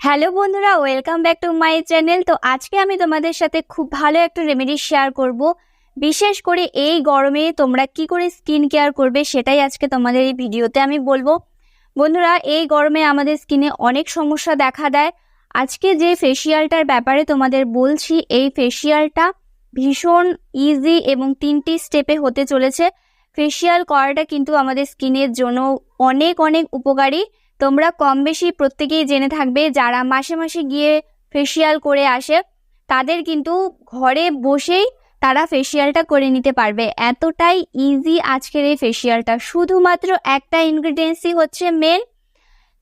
Hello বন্ধুরা, welcome back to my channel. তো আজকে আমি তোমাদের সাথে খুব ভালো একটা রেমেডি শেয়ার করব। বিশেষ করে এই গরমে তোমরা কি করে স্কিন কেয়ার করবে সেটাই আজকে তোমাদের এই ভিডিওতে আমি বলব। বন্ধুরা, এই গরমে আমাদের স্কিনে অনেক সমস্যা দেখা দেয়। আজকে যে ফেসিয়ালটার ব্যাপারে তোমাদের বলছি, এই ফেসিয়ালটা ভীষণ ইজি এবং তিনটি স্টেপে হতে চলেছে। ফেসিয়াল করাটা কিন্তু আমাদের স্কিনের জন্য অনেক অনেক উপকারী। তোমরা কম বেশি প্রত্যেকেই জেনে থাকবে যারা মাসে মাসে গিয়ে ফেসিয়াল করে আসে, তাদের কিন্তু ঘরে বসেই তারা ফেসিয়ালটা করে নিতে পারবে। এতটাই ইজি আজকের এই ফেসিয়ালটা শুধুমাত্র একটা ইনগ্রিডিয়েন্টসই হচ্ছে মেন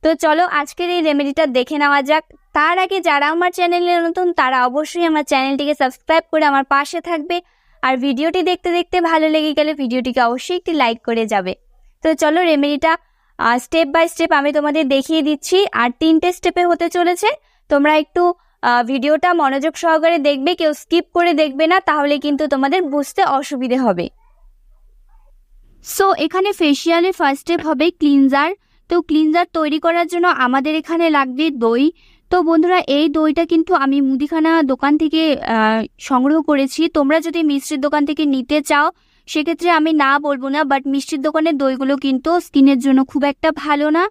তো চলো আজকের এই রেমেডিটা দেখে নেওয়া যাক। তার আগে যারা আমার চ্যানেলে নতুন, তারা অবশ্যই আমার চ্যানেলটিকে সাবস্ক্রাইব করে আমার পাশে থাকবে। আর ভিডিওটি দেখতে দেখতে ভালো লেগে গেলে ভিডিওটিকে অবশ্যই একটি লাইক করে যাবে। তো চলো রেমেডিটা স্টেপ বাই স্টেপ আমি তোমাদের দেখিয়ে দিচ্ছি। আর তিনটে স্টেপে হতে চলেছে। তোমরা একটু ভিডিওটা মনোযোগ সহকারে দেখবে, কেউ স্কিপ করে দেখবে না, তাহলে কিন্তু তোমাদের বুঝতে অসুবিধে হবে। সো এখানে ফেসিয়ালে ফার্স্ট স্টেপ হবে ক্লিনজার তো ক্লিনজার তৈরি করার জন্য আমাদের এখানে লাগবে দই। তো বন্ধুরা, এই দইটা কিন্তু আমি মুদিখানা দোকান থেকে সংগ্রহ করেছি। তোমরা যদি মিষ্টির দোকান থেকে নিতে চাও সেক্ষেত্রে আমি না বলব না বাট মিষ্টির দোকানের দইগুলো কিন্তু স্কিনের জন্য খুব একটা ভালো না।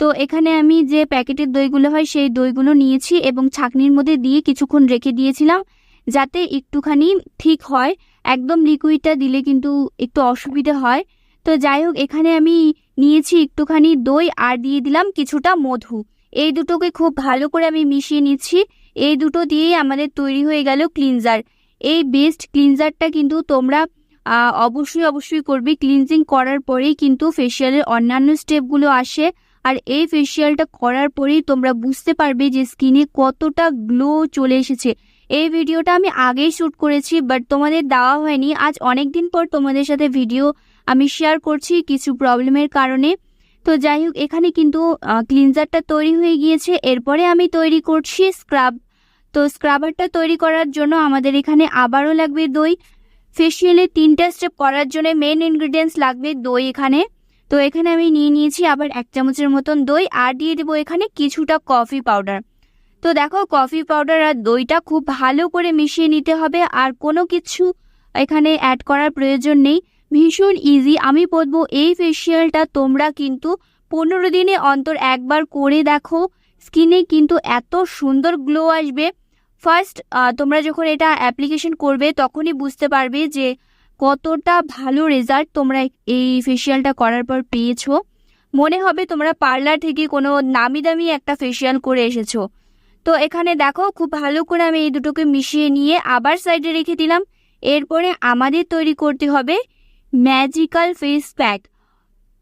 তো এখানে আমি যে প্যাকেটের দইগুলো হয়, সেই দইগুলো নিয়েছি এবং ছাকনির মধ্যে দিয়ে কিছুক্ষণ রেখে দিয়েছিলাম যাতে একটুখানি ঠিক হয়। একদম লিকুইডটা দিলে কিন্তু একটু অসুবিধে হয়। তো যাই হোক, এখানে আমি নিয়েছি একটুখানি দই আর দিয়ে দিলাম কিছুটা মধু। এই দুটোকে খুব ভালো করে আমি মিশিয়ে নিচ্ছি। এই দুটো দিয়েই আমাদের তৈরি হয়ে গেল ক্লিনজার। এই বেস্ট ক্লিনজারটা কিন্তু তোমরা অবশ্যই অবশ্যই করবে। ক্লিনজিং করার পরেই কিন্তু ফেসিয়ালের অন্যান্য স্টেপগুলো আসে। আর এই ফেসিয়ালটা করার পরেই তোমরা বুঝতে পারবে যে স্কিনে কতটা গ্লো চলে এসেছে। এই ভিডিওটা আমি আগেই শ্যুট করেছি বাট তোমাদের দেওয়া হয়নি। আজ অনেক দিন পর তোমাদের সাথে ভিডিও আমি শেয়ার করছি কিছু প্রবলেমের কারণে। তো যাই হোক, এখানে কিন্তু ক্লিনজারটা তৈরি হয়ে গিয়েছে। এরপরে আমি তৈরি করছি স্ক্রাব তো স্ক্রাবারটা তৈরি করার জন্য আমাদের এখানে আবারও লাগবে দই। ফেসিয়ালে তিনটা স্টেপ করার জন্য মেন ইনগ্রিডিয়েন্টস লাগবে দই এখানে। তো এখানে আমি নিয়ে নিয়েছি আবার এক চামচের মতন দই আর দিয়ে দেবো এখানে কিছুটা কফি পাউডার তো দেখো কফি পাউডার আর দইটা খুব ভালো করে মিশিয়ে নিতে হবে আর কোনো কিছু এখানে অ্যাড করার প্রয়োজন নেই। ভীষণ ইজি আমি বলব এই ফেসিয়ালটা তোমরা কিন্তু পনেরো দিনে অন্তর একবার করে দেখো। স্কিনে কিন্তু এত সুন্দর গ্লো আসবে। ফার্স্ট তোমরা যখন এটা অ্যাপ্লিকেশন করবে, তখনই বুঝতে পারবে যে কতটা ভালো রেজাল্ট তোমরা এই ফেসিয়ালটা করার পর পেয়েছ। মনে হবে তোমরা পার্লার থেকে কোনো নামি দামি একটা ফেসিয়াল করে এসেছ। তো এখানে দেখো, খুব ভালো করে আমি এই দুটোকে মিশিয়ে নিয়ে আবার সাইডে রেখে দিলাম। এরপরে আমাদের তৈরি করতে হবে ম্যাজিক্যাল ফেস প্যাক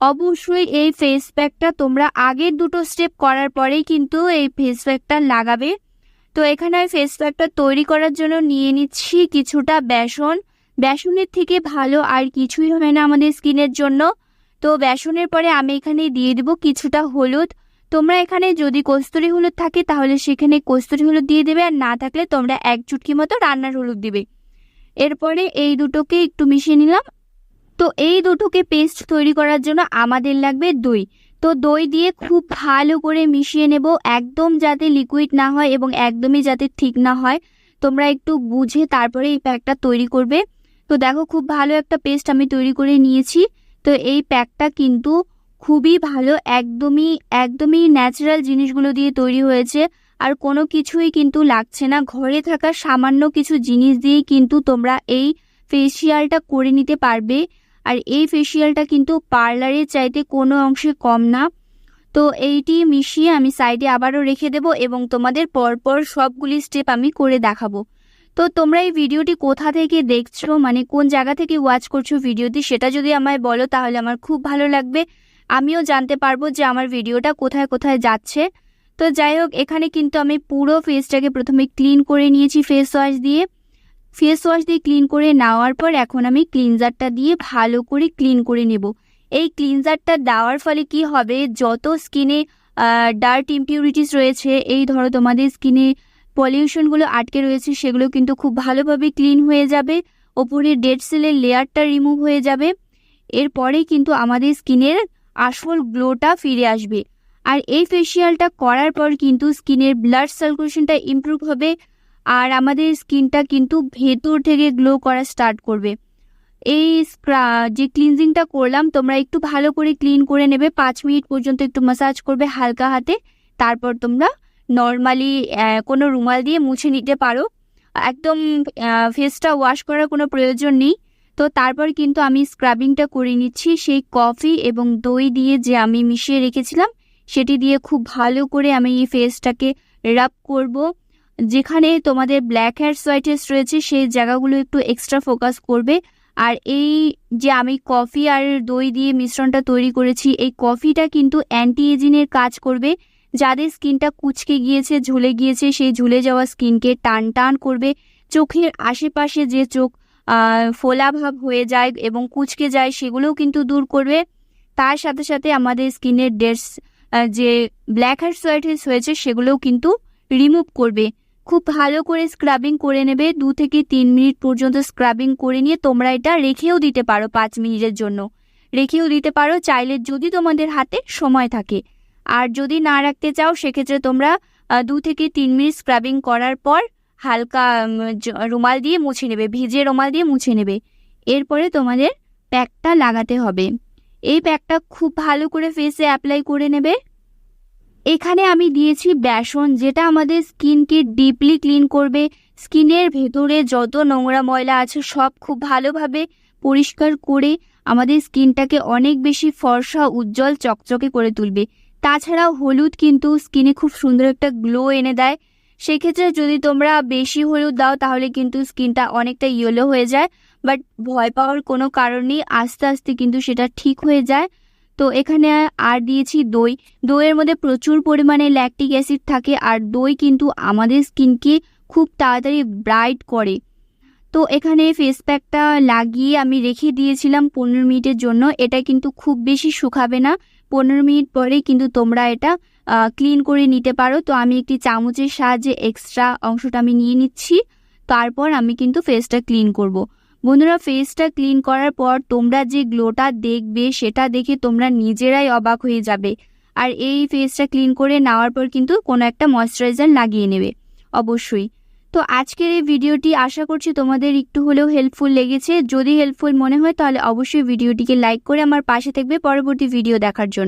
অবশ্যই এই ফেস প্যাকটা তোমরা আগের দুটো স্টেপ করার পরেই কিন্তু এই ফেস প্যাকটা লাগাবে। তো এখানে আমি ফেস প্যাকটা তৈরি করার জন্য নিয়ে নিচ্ছি কিছুটা বেসন। বেসনের থেকে ভালো আর কিছুই হবে না আমাদের স্কিনের জন্য। তো বেসনের পরে আমি এখানে দিয়ে দেবো কিছুটা হলুদ। তোমরা এখানে যদি কস্তুরি হলুদ থাকে তাহলে সেখানে কস্তুরি হলুদ দিয়ে দেবে আর না থাকলে তোমরা এক চুটকি মতো রান্নার হলুদ দিবে। এরপরে এই দুটোকে একটু মিশিয়ে নিলাম। তো এই দুটোকে পেস্ট তৈরি করার জন্য আমাদের লাগবে দই। তো দই দিয়ে খুব ভালো করে মিশিয়ে নেব, একদম যাতে লিকুইড না হয় এবং একদমই যাতে ঠিক না হয়। তোমরা একটু বুঝে তারপরে এই প্যাকটা তৈরি করবে। তো দেখো খুব ভালো একটা পেস্ট আমি তৈরি করে নিয়েছি। তো এই প্যাকটা কিন্তু খুবই ভালো, একদমই একদমই ন্যাচারাল জিনিসগুলো দিয়ে তৈরি হয়েছে। আর কোনো কিছুই কিন্তু লাগছে না, ঘরে থাকা সামান্য কিছু জিনিস দিয়েই কিন্তু তোমরা এই ফেসিয়ালটা করে নিতে পারবে। আর এই ফেসিয়ালটা কিন্তু পার্লারের চাইতে কোনো অংশে কম না। তো এইটি মিশিয়ে আমি সাইডে আবারও রেখে দেব এবং তোমাদের পরপর সবগুলি স্টেপ আমি করে দেখাবো। তো তোমরা এই ভিডিওটি কোথা থেকে দেখছ মানে কোন জায়গা থেকে ওয়াচ করছ ভিডিওটি সেটা যদি আমায় বলো তাহলে আমার খুব ভালো লাগবে। আমিও জানতে পারব যে আমার ভিডিওটা কোথায় কোথায় যাচ্ছে। তো যাই হোক, এখানে কিন্তু আমি পুরো ফেসটাকে প্রথমে ক্লিন করে নিয়েছি ফেস ওয়াশ দিয়ে। ফেস ওয়াশ দিয়ে ক্লিন করে নেওয়ার পর এখন আমি ক্লিনজারটা দিয়ে ভালো করে ক্লিন করে নেব। এই ক্লিনজারটা দেওয়ার ফলে কি হবে? যত স্কিনে ডার্ট ইম্পিউরিটিস রয়েছে, এই ধরো তোমাদের স্কিনে পলিউশনগুলো আটকে রয়েছে, সেগুলো কিন্তু খুব ভালোভাবে ক্লিন হয়ে যাবে। ওপরে ডেড সেলের লেয়ারটা রিমুভ হয়ে যাবে। এরপরেই কিন্তু আমাদের স্কিনের আসল গ্লোটা ফিরে আসবে। আর এই ফেসিয়ালটা করার পর কিন্তু স্কিনের ব্লাড সার্কুলেশনটা ইমপ্রুভ হবে। আর আমাদের স্কিনটা কিন্তু ভেতর থেকে গ্লো করা স্টার্ট করবে। এই স্ক্রা- যে ক্লিনজিংটা করলাম, তোমরা একটু ভালো করে ক্লিন করে নেবে। পাঁচ মিনিট পর্যন্ত একটু মাসাজ করবে হালকা হাতে। তারপর তোমরা নর্মালি কোনো রুমাল দিয়ে মুছে নিতে পারো। একদম ফেসটা ওয়াশ করার কোনো প্রয়োজন নেই। তো তারপর কিন্তু আমি স্ক্রাবিংটা করে নিচ্ছি। সেই কফি এবং দই দিয়ে যে আমি মিশিয়ে রেখেছিলাম, সেটি দিয়ে খুব ভালো করে আমি এই ফেসটাকে রাব করব। যেখানে তোমাদের ব্ল্যাক হেয়ার সোয়াইটেস রয়েছে, সেই জায়গাগুলো একটু এক্সট্রা ফোকাস করবে। আর এই যে আমি কফি আর দই দিয়ে মিশ্রণটা তৈরি করেছি, এই কফিটা কিন্তু অ্যান্টি এজিংয়ের কাজ করবে। যাদের স্কিনটা কুচকে গিয়েছে, ঝুলে গিয়েছে, সেই ঝুলে যাওয়া স্কিনকে টান টান করবে। চোখের আশেপাশে যে চোখ ফোলাভাব হয়ে যায় এবং কুচকে যায়, সেগুলোও কিন্তু দূর করবে। তার সাথে সাথে আমাদের স্কিনের ডেটস যে ব্ল্যাক হেয়ার সোয়াইটিস হয়েছে, সেগুলোও কিন্তু রিমুভ করবে। খুব ভালো করে স্ক্রাবিং করে নেবে। দু থেকে তিন মিনিট পর্যন্ত স্ক্রাবিং করে নিয়ে তোমরা এটা রেখেও দিতে পারো পাঁচ মিনিটের জন্য। রেখেও দিতে পারো, চাইলে যদি তোমাদের হাতে সময় থাকে। আর যদি না রাখতে চাও, সেক্ষেত্রে তোমরা দু থেকে তিন মিনিট স্ক্রাবিং করার পর হালকা রুমাল দিয়ে মুছে নেবে ভিজে রুমাল দিয়ে মুছে নেবে। এরপরে তোমাদের প্যাকটা লাগাতে হবে। এই প্যাকটা খুব ভালো করে ফেসে অ্যাপ্লাই করে নেবে। এখানে আমি দিয়েছি বেসন, যেটা আমাদের স্কিনকে ডিপলি ক্লিন করবে। স্কিনের ভেতরে যত নোংরা ময়লা আছে, সব খুব ভালোভাবে পরিষ্কার করে আমাদের স্কিনটাকে অনেক বেশি ফর্সা, উজ্জ্বল, চকচকে করে তুলবে। তাছাড়াও হলুদ কিন্তু স্কিনে খুব সুন্দর একটা গ্লো এনে দেয়। সেক্ষেত্রে যদি তোমরা বেশি হলুদ দাও, তাহলে কিন্তু স্কিনটা অনেকটা ইয়েলো হয়ে যায়। বাট ভয় পাওয়ার কোনো কারণ নেই, আস্তে আস্তে কিন্তু সেটা ঠিক হয়ে যায়। তো এখানে আর দিয়েছি দই। দইয়ের মধ্যে প্রচুর পরিমাণে ল্যাকটিক অ্যাসিড থাকে আর দই কিন্তু আমাদের স্কিনকে খুব তাড়াতাড়ি ব্রাইট করে। তো এখানে ফেস প্যাকটা লাগিয়ে আমি রেখে দিয়েছিলাম পনেরো মিনিটের জন্য। এটা কিন্তু খুব বেশি শুকাবে না। পনেরো মিনিট পরেই কিন্তু তোমরা এটা ক্লিন করে নিতে পারো। তো আমি একটি চামচের সাহায্যে এক্সট্রা অংশটা আমি নিয়ে নিচ্ছি। তারপর আমি কিন্তু ফেসটা ক্লিন করব। বন্ধুরা ফেসটা ক্লিন করার পর তোমরা যে গ্লোটা দেখবে, সেটা দেখে তোমরা নিজেরাই অবাক হয়ে যাবে। আর এই ফেসটা ক্লিন করে নেওয়ার পর কিন্তু কোনো একটা ময়শ্চারাইজার লাগিয়ে নেবে, অবশ্যই। তো আজকের এই ভিডিওটি আশা করছি তোমাদের একটু হলেও হেল্পফুল লেগেছে। যদি হেল্পফুল মনে হয়, তাহলে অবশ্যই ভিডিওটিকে লাইক করে আমার পাশে থাকবে পরবর্তী ভিডিও দেখার জন্য।